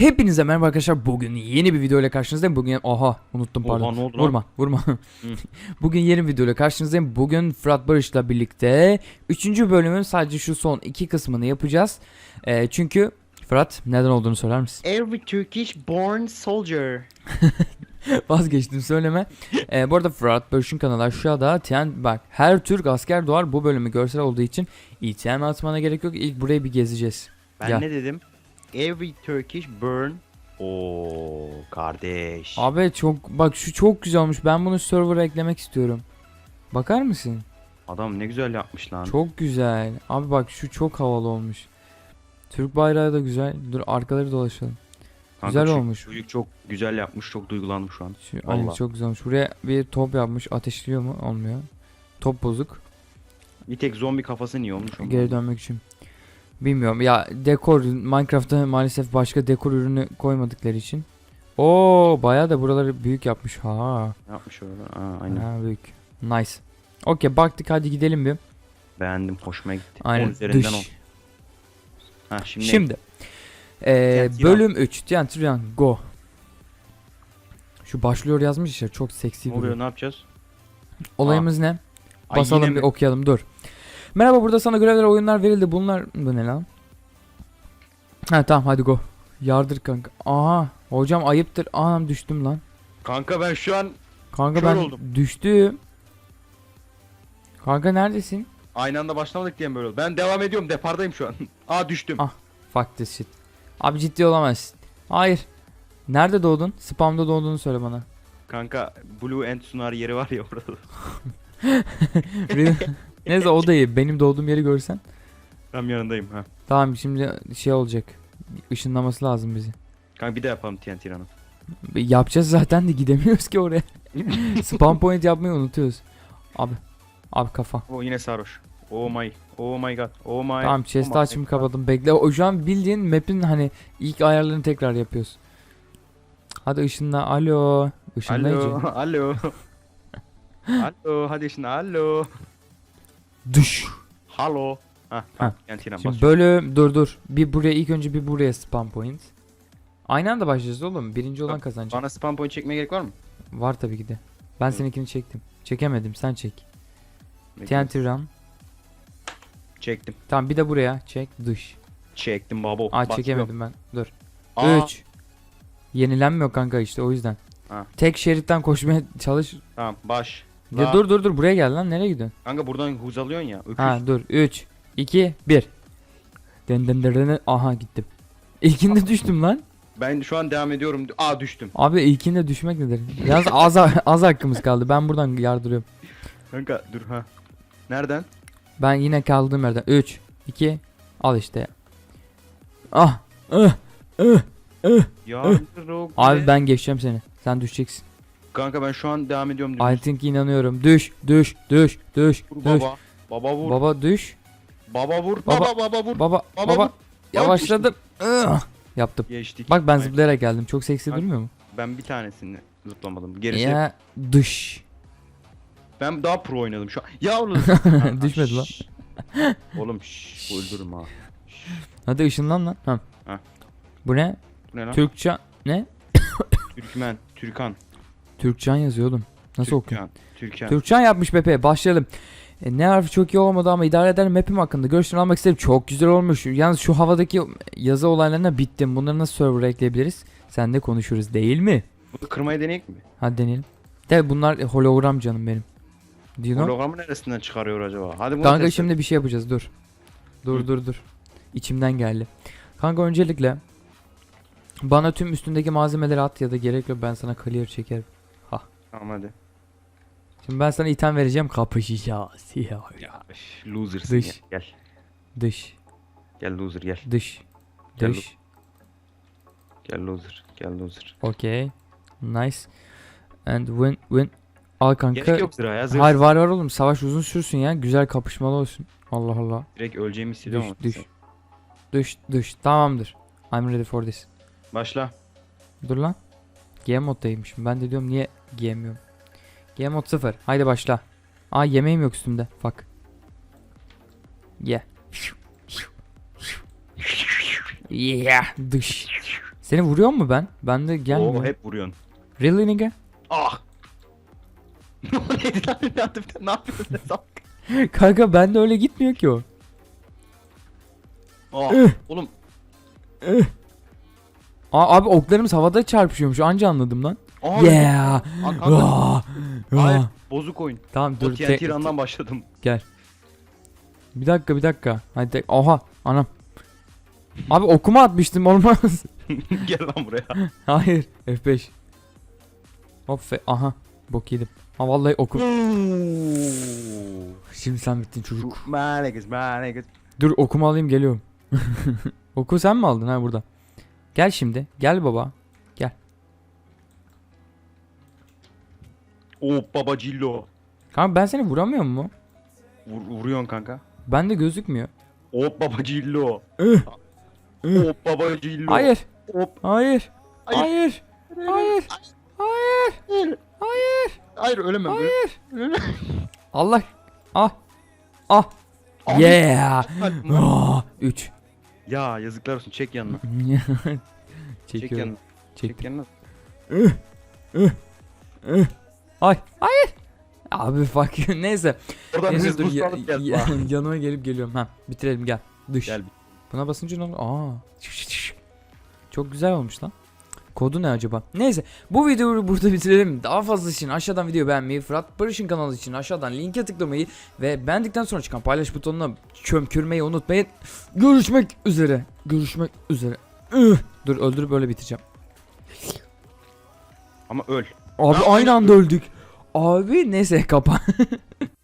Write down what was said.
Hepinize merhaba arkadaşlar. Bugün yeni bir video ile karşınızdayım. Bugün aha unuttum Oha, pardon. ne oldu vurma, vurma. Bugün yeni bir video ile karşınızdayım. Bugün Fırat Barış'la birlikte 3. bölümün sadece şu son iki kısmını yapacağız. Ee, çünkü Fırat neden olduğunu söyler misin? Every Turkish born soldier. Vazgeçtim söyleme. Ee, bu arada Fırat Barış'ın kanalı aşağıda. TN, bak her Türk asker doğar. Bu bölümü görsel olduğu için İTM atmana gerek yok. İlk burayı bir gezeceğiz. Ben Ya. ne dedim? Every Turkish burn. Oo kardeş. Abi çok bak şu çok güzel olmuş. Ben bunu server'a eklemek istiyorum. Bakar mısın? Adam ne güzel yapmış lan. Çok güzel. Abi bak şu çok havalı olmuş. Türk bayrağı da güzel. Dur arkaları dolaşalım. Kanka, güzel olmuş. Çocuk çok güzel yapmış. Çok duygulandım şu an. Şu, aynen çok güzel olmuş. Buraya bir top yapmış. Ateşliyor mu? Olmuyor. Top bozuk. Bir tek zombi kafası niye olmuş? Geri dönmek için. Bilmiyorum. Ya dekor Minecraft'ta maalesef başka dekor ürünü koymadıkları için. Oo bayağı da buraları büyük yapmış. Ha. Yapmış öyle? Aa, aynen. Ha büyük. Nice. Okey baktık hadi gidelim bir. Beğendim. Hoşuma gitti. Aynen. On üzerinden Dış. on. Ha şimdi. Şimdi. Ee, bölüm 3. TNT Run, Go. Şu başlıyor yazmış ya çok seksi bir. oluyor? Ne yapacağız? Olayımız ne? Ay, Basalım bir mi? okuyalım dur. Merhaba burada sana görevler oyunlar verildi. Bunlar bu ne lan? Ha tamam hadi go. Yardır kanka. Aha hocam ayıptır. Anam düştüm lan. Kanka ben şu an Kanka ben oldum. düştüm. Kanka neredesin? aynı anda başlamadık diye mi böyle oldu? Ben devam ediyorum. Depardayım şu an. Aa düştüm. Ah. Fuck this shit. Abi ciddi olamazsın. Hayır. Nerede doğdun? Spamda doğduğunu söyle bana. Kanka Blue and Sunar yeri var ya orada. Neyse o da iyi. Benim doğduğum yeri görsen. Tam yanındayım ha. Tamam şimdi şey olacak. Işınlaması lazım bizi. Kanka bir de yapalım TNT Run'ı. Yapacağız zaten de gidemiyoruz ki oraya. Spam point yapmayı unutuyoruz. Abi. Abi kafa. O yine sarhoş. Oh my. Oh my god. Oh my. Tamam chest'i oh açımı kapadım. Bekle. O şu an bildiğin map'in hani ilk ayarlarını tekrar yapıyoruz. Hadi ışınla. Alo. Işınlayıcı. Alo. Alo. alo. Hadi şimdi alo. Düş. Halo. Ha, Ha. Run Şimdi bölüm dur dur. Bir buraya ilk önce bir buraya spam point. Aynı anda başlayacağız oğlum. Birinci olan Bak, kazanacak. Bana spam point çekmeye gerek var mı? Var tabii ki de. Ben Hı. seninkini çektim. Çekemedim sen çek. Bekle. TNT run. Çektim. Tamam bir de buraya çek dış. Çektim babo. Aa Basıyorum. çekemedim ben. Dur. Aa, 3. Yenilenmiyor kanka işte o yüzden. Ha. Tek şeritten koşmaya çalış. Tamam baş. Ya dur dur dur buraya gel lan nereye gidiyorsun? Kanka buradan huz alıyorsun ya. Öküz. Ha dur 3 2 1. Den den den den- aha gittim. İlkinde düştüm lan. Ben şu an devam ediyorum. Aa düştüm. Abi ilkinde düşmek nedir? Yalnız az az hakkımız kaldı. Ben buradan yardırıyorum. Kanka dur ha. Nereden? Ben yine kaldığım yerden 3 2 al işte. Ah. ıh, ıh. Ya Abi ben geçeceğim seni. Sen düşeceksin. Kanka ben şu an devam ediyorum. I think inanıyorum. Düş, düş, düş, düş, Vur düş. baba. Baba vur. Baba, Baba düş. vur. Baba- Baba baba vur. Baba, Baba baba. Yavaşladım. Ih, Yaptım. Geçtik. Bak ben Ay, zıplayarak geldim. Çok seksi Bak, durmuyor mu? Ben bir tanesini zıplamadım. Gerisi Ya dış. ben daha pro oynadım şu an. Ya oğlum. Düşmedi lan. şşş. Oğlum şşş öldürürüm ha. Hadi ışınlan lan. Ha. Ha. Bu ne? Bu ne lan? Türkçe ne? Türkmen, Türkan. Türkçen yazıyor oğlum. Nasıl okuyor? Türkan. Türkan. Türkçen yapmış Pepe. Başlayalım. E, ne harfi çok iyi olmadı ama idare eder map'im hakkında görüşlerini almak isterim. Çok güzel olmuş. Yalnız şu havadaki yazı olaylarına bittim. Bunları nasıl server'a ekleyebiliriz? Sen de konuşuruz değil mi? Bunu kırmayı deneyek mi? Hadi deneyelim. De bunlar hologram canım benim. You know? Hologramı neresinden çıkarıyor acaba? Hadi bunu Kanka şimdi bir şey yapacağız dur. Dur Hı. dur dur. İçimden geldi. Kanka öncelikle bana tüm üstündeki malzemeleri at ya da gerek yok ben sana clear çekerim. Tamam hadi. Şimdi ben sana item vereceğim kapışacağız. Ya. Ya üf, loser'sın Dış. ya. Gel. Dış, Gel loser gel. dış, Gel dış. Gel loser. Gel loser. Okay. Nice. And win win. Al kanka. Gerek yok sıra ya. Zırh. Hayır var var oğlum savaş uzun sürsün ya. Güzel kapışmalı olsun. Allah Allah. Direkt öleceğimi hissediyorum. Düş ama. düş. Düş düş. Tamamdır. I'm ready for this. Başla. Dur lan. Game moddaymışım. Ben de diyorum niye giyemiyorum. Game mod 0. Haydi başla. Aa yemeğim yok üstümde. Fuck. Ye. Yeah. Dış. Seni vuruyor mu ben? Ben de gelmiyor. Oo hep vuruyorsun. Really nigga? Ah. neydi lan? Ne yaptın? Ne yapıyorsun? Salak? Kanka bende öyle gitmiyor ki o. Ah. Oğlum Aa, abi oklarımız havada çarpışıyormuş anca anladım lan. Abi. Yeah. Aa, kanka, Vaa. Hayır. Vaa. Bozuk oyun. Tamam Dur. TNT run'dan başladım. bir dakika bir dakika. Hadi tek- Oha anam. Abi okuma atmıştım olmaz. Gel lan buraya. Hayır F5. Hop aha bok yedim. Ha vallahi okum. Şimdi sen bittin çocuk. Maneges, maneges. Dur okumu alayım geliyorum. Oku sen mi aldın ha burada? Gel şimdi. Gel baba. Oo babacillo. Kanka ben seni vuramıyor mu? Vur, vuruyorsun kanka. Bende gözükmüyor. Hop babacillo. Ih. Hop babacillo. Hayır. Hop. Hayır. Hayır. Hayır. Hayır. Hayır. Hayır. Hayır ölemem. Hayır. Allah. Ah. Ah. Yeah. Ah. 3. ya yazıklar olsun çek yanına. Çek Çekiyorum. yanına. Çek Çek. yanına. Ay. Hayır. Abi fuck you. Neyse. Oradan Neyse dur ya- ya- yanıma gelip geliyorum. Ha bitirelim gel. Dış. Gel. Buna basınca ne oluyor? Aa. Çok güzel olmuş lan. Kodu ne acaba? Neyse bu videoyu burada bitirelim. Daha fazla için aşağıdan video beğenmeyi, Fırat Barış'ın kanalı için aşağıdan linke tıklamayı ve beğendikten sonra çıkan paylaş butonuna çömkürmeyi unutmayın. Görüşmek üzere. Görüşmek üzere. Üh. Dur öldürüp böyle biteceğim. Ama öl. Abi aynı anda öldük. Abi neyse kapa.